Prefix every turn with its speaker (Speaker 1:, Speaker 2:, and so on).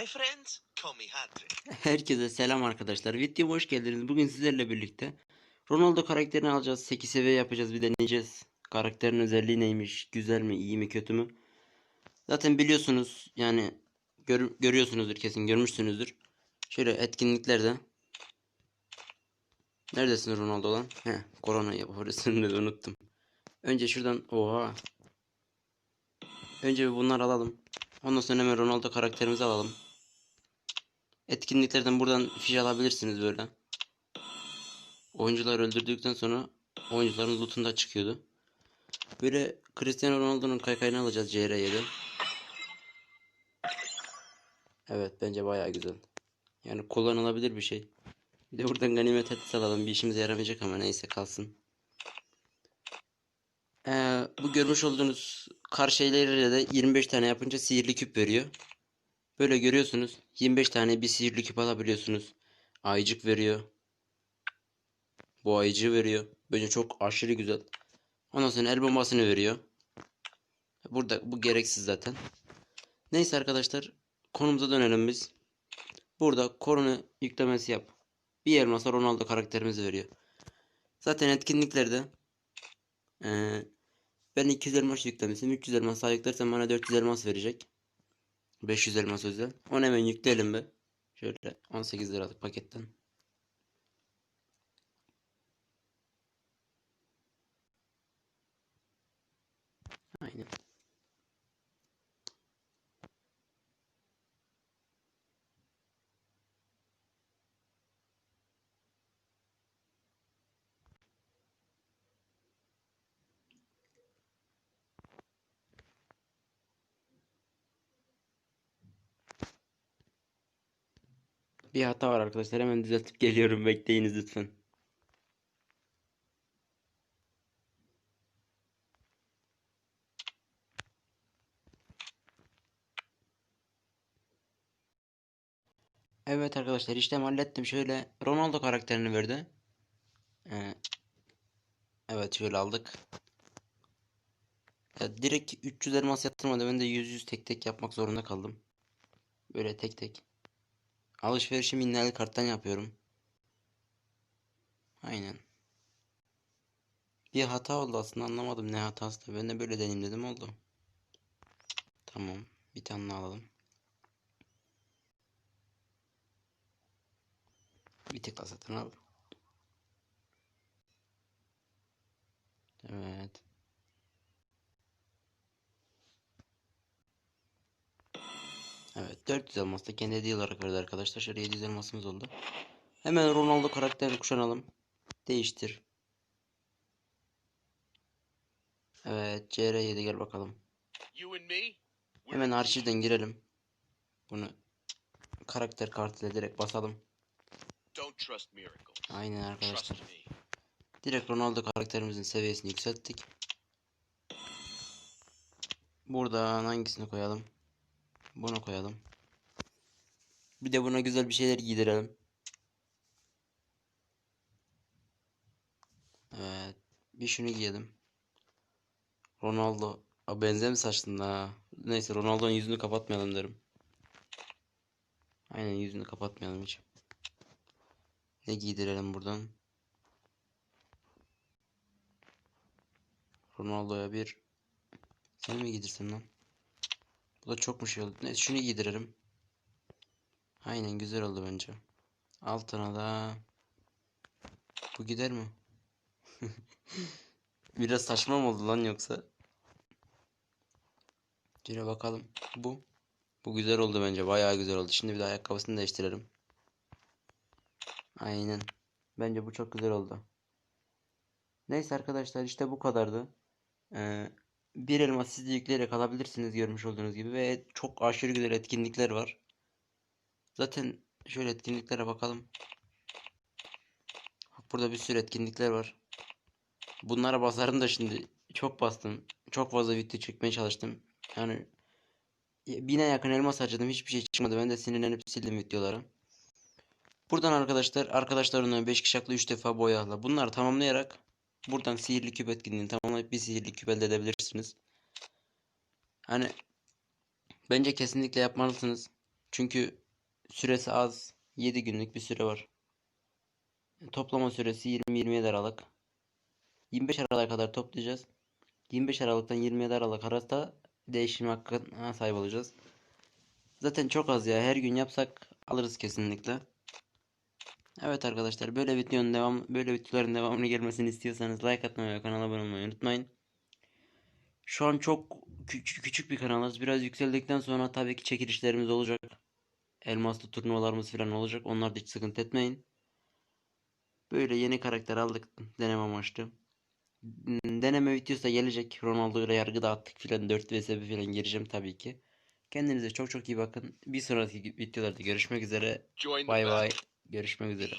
Speaker 1: My friends call me Hadri.
Speaker 2: Herkese selam arkadaşlar. Videoya hoş geldiniz. Bugün sizlerle birlikte Ronaldo karakterini alacağız. 8 seviye yapacağız. Bir deneyeceğiz. Karakterin özelliği neymiş? Güzel mi? iyi mi? Kötü mü? Zaten biliyorsunuz. Yani gör, görüyorsunuzdur kesin. Görmüşsünüzdür. Şöyle etkinliklerde. Neredesin Ronaldo lan? He, korona yaparsın de unuttum. Önce şuradan oha. Önce bunlar alalım. Ondan sonra hemen Ronaldo karakterimizi alalım. Etkinliklerden buradan fiş alabilirsiniz böyle. Oyuncular öldürdükten sonra oyuncuların lootunda çıkıyordu. Böyle Cristiano Ronaldo'nun kaykayını alacağız CR7. Evet bence bayağı güzel. Yani kullanılabilir bir şey. Bir de buradan ganimet etkisi alalım. Bir işimize yaramayacak ama neyse kalsın. Ee, bu görmüş olduğunuz kar şeyleriyle de 25 tane yapınca sihirli küp veriyor. Böyle görüyorsunuz. 25 tane bir sihirli küp alabiliyorsunuz. Ayıcık veriyor. Bu ayıcığı veriyor. Bence çok aşırı güzel. Ondan sonra el bombasını veriyor. Burada bu gereksiz zaten. Neyse arkadaşlar. Konumuza dönelim biz. Burada korona yüklemesi yap. Bir elmasa Ronaldo karakterimizi veriyor. Zaten etkinliklerde eee ben 200 elmas yüklemişim. 300 elmas daha yüklersem bana 400 elmas verecek. 500 elmas özel. Onu hemen yükleyelim be. Şöyle 18 liralık paketten. Aynen. Bir hata var arkadaşlar. Hemen düzeltip geliyorum. Bekleyiniz lütfen. Evet arkadaşlar işlem hallettim. Şöyle Ronaldo karakterini verdi. Ee, evet şöyle aldık. Ya direkt 300 elmas yatırmadı. Ben de 100 100 tek tek yapmak zorunda kaldım. Böyle tek tek. Alışverişimi minnali karttan yapıyorum. Aynen. Bir hata oldu aslında anlamadım ne hatası da. Ben de böyle deneyim dedim oldu. Tamam. Bir tane alalım. Bir daha satın al. Evet. Evet 400 elmas da kendi hediye olarak verdi arkadaşlar. Şöyle 700 elmasımız oldu. Hemen Ronaldo karakterini kuşanalım. Değiştir. Evet CR7 gel bakalım. Hemen arşivden girelim. Bunu karakter kartıyla direkt basalım. Aynen arkadaşlar. Direkt Ronaldo karakterimizin seviyesini yükselttik. Buradan hangisini koyalım? Bunu koyalım. Bir de buna güzel bir şeyler giydirelim. Evet. Bir şunu giyelim. Ronaldo. A benzer mi saçtın ha? Neyse Ronaldo'nun yüzünü kapatmayalım derim. Aynen yüzünü kapatmayalım hiç. Ne giydirelim buradan? Ronaldo'ya bir seni mi giydirsem lan? Bu da çok mu şey oldu? Neyse şunu giydiririm. Aynen güzel oldu bence. Altına da bu gider mi? Biraz saçma mı oldu lan yoksa? Şöyle bakalım. Bu. Bu güzel oldu bence. Bayağı güzel oldu. Şimdi bir de ayakkabısını değiştirelim. Aynen. Bence bu çok güzel oldu. Neyse arkadaşlar işte bu kadardı. Ee, bir elma siz yükleyerek alabilirsiniz görmüş olduğunuz gibi ve çok aşırı güzel etkinlikler var. Zaten şöyle etkinliklere bakalım. Bak Burada bir sürü etkinlikler var. Bunlara basarım da şimdi çok bastım. Çok fazla video çekmeye çalıştım. Yani bine yakın elmas harcadım. Hiçbir şey çıkmadı. Ben de sinirlenip sildim videoları. Buradan arkadaşlar arkadaşlarına 5 kişaklı 3 defa boyayla. Bunları tamamlayarak buradan sihirli küp etkinliğini tamamlayıp bir sihirli küp elde edebilirsiniz. Hani bence kesinlikle yapmalısınız. Çünkü süresi az. 7 günlük bir süre var. Toplama süresi 20-27 Aralık. 25 Aralık'a kadar toplayacağız. 25 Aralık'tan 27 Aralık arasında değişim hakkına sahip olacağız. Zaten çok az ya. Her gün yapsak alırız kesinlikle. Evet arkadaşlar böyle videonun devam böyle videoların devamını gelmesini istiyorsanız like atmayı ve kanala abone olmayı unutmayın. Şu an çok küçük, küçük bir kanalız. Biraz yükseldikten sonra tabii ki çekilişlerimiz olacak. Elmaslı turnuvalarımız falan olacak. Onlar da hiç sıkıntı etmeyin. Böyle yeni karakter aldık deneme amaçlı. Deneme videosu da gelecek. Ronaldo ile yargı dağıttık filan 4 vs 1 filan gireceğim tabii ki. Kendinize çok çok iyi bakın. Bir sonraki videolarda görüşmek üzere. Bay bay. Görüşmek üzere.